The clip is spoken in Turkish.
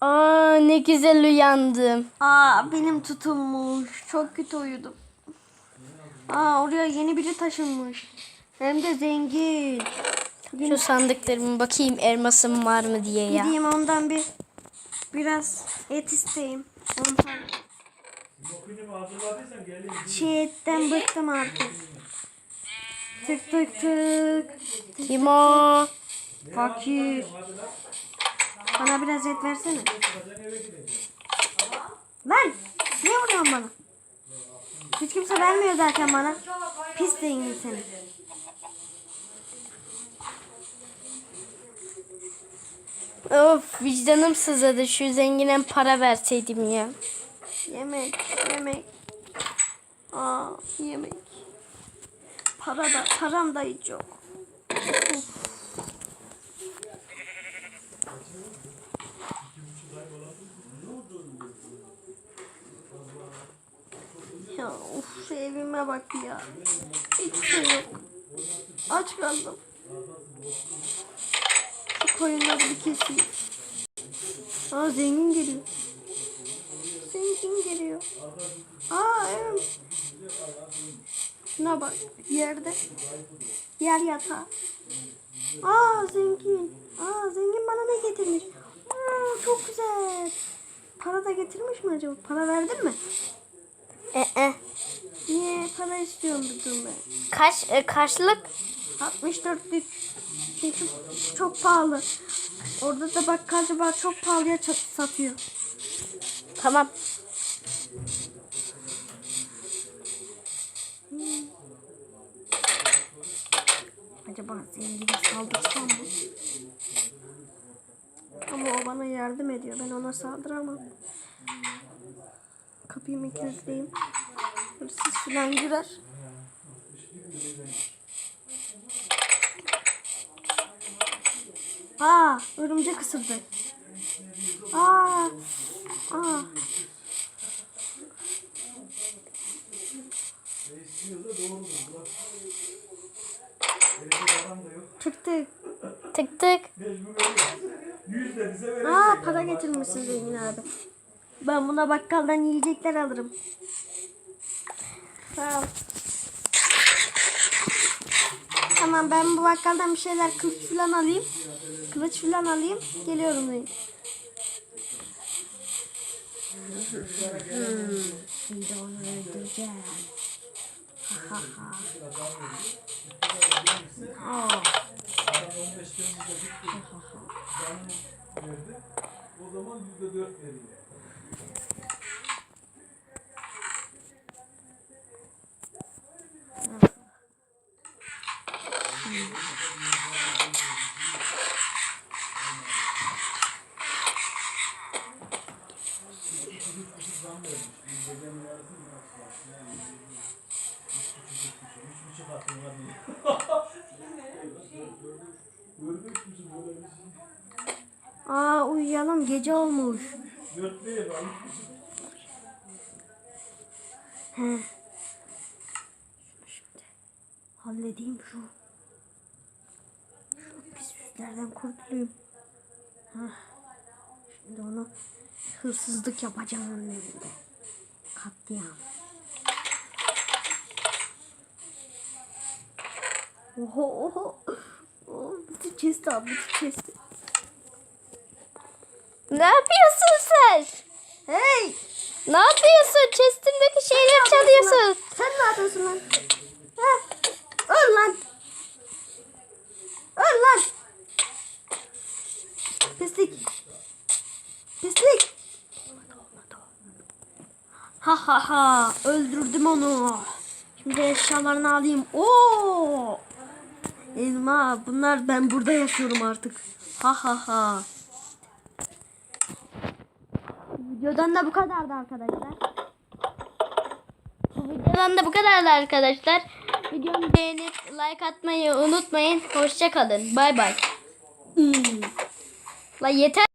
Aa ne güzel uyandım. Aa benim tutulmuş. Çok kötü uyudum. Aa oraya yeni biri taşınmış. Hem de zengin. Şu sandıklarıma bakayım elmasım var mı diye ya. Gideyim ondan bir biraz et isteyeyim. Ondan. Şey etten bıktım artık. Tık tık tık. Kim o? Fakir. Bana biraz et versene. Lan niye vuruyorsun bana? Hiç kimse vermiyor zaten bana. Pis zengin seni. Of vicdanım sızladı. Şu zengine para verseydim ya. Yemek, yemek. Aa, yemek. Para da, param da hiç yok. Uf. Ya şu evime bak ya. Hiçbir şey yok. Aç kaldım. Şu koyunları bir keseyim. Aa zengin geliyor. Zengin geliyor. Aa evet. Şuna bak yerde. Yer yatağı. Aa zengin. Aa zengin bana ne getirmiş? Aa, çok güzel. Para da getirmiş mi acaba? Para verdin mi? Ee, Niye para istiyorum dedim ben. kaç e, karşılık? 64'lük. Çünkü çok pahalı. Orada da bakkalcı var çok pahalıya satıyor. Tamam. Acaba zengin saldırsam mı? Ama o bana yardım ediyor. Ben ona saldıramam. Kapıyı mı kilitleyeyim? Hırsız falan girer. Aa, örümcek ısırdı. Aa, aa. Çıktı. Tık tık. Aa para getirmişsin zengin abi. Ben buna bakkaldan yiyecekler alırım. Ol. Tamam ben bu bakkaldan bir şeyler kılıç falan alayım. Kılıç falan alayım. Geliyorum dayı. Hmm, şimdi onu öldüreceğim. Ha ha ha. Aa. O zaman yüzde dört veriyor. Aa uyuyalım gece olmuş. Dört değil lan. He. Şimdi halledeyim şu. Şu pis pislerden kurtulayım. Heh. Şimdi onu hırsızlık yapacağım onun evinde. Katliam. Oho oho. Oh, bütün chest al, bütün chest. Ne yapıyorsun sen? Hey! Ne yapıyorsun? Chest'imdeki şeyleri çalıyorsun. Sen ne yapıyorsun lan? Ha? Öl lan. Öl lan. Pislik. Pislik. Ha ha ha. Öldürdüm onu. Şimdi eşyalarını alayım. Oo! Elma. Bunlar ben burada yaşıyorum artık. Ha ha ha. Videodan da bu kadardı arkadaşlar. Bu videodan da bu kadardı arkadaşlar. Videomu beğenip like atmayı unutmayın. Hoşçakalın. Bay bay. Hmm. La yeter.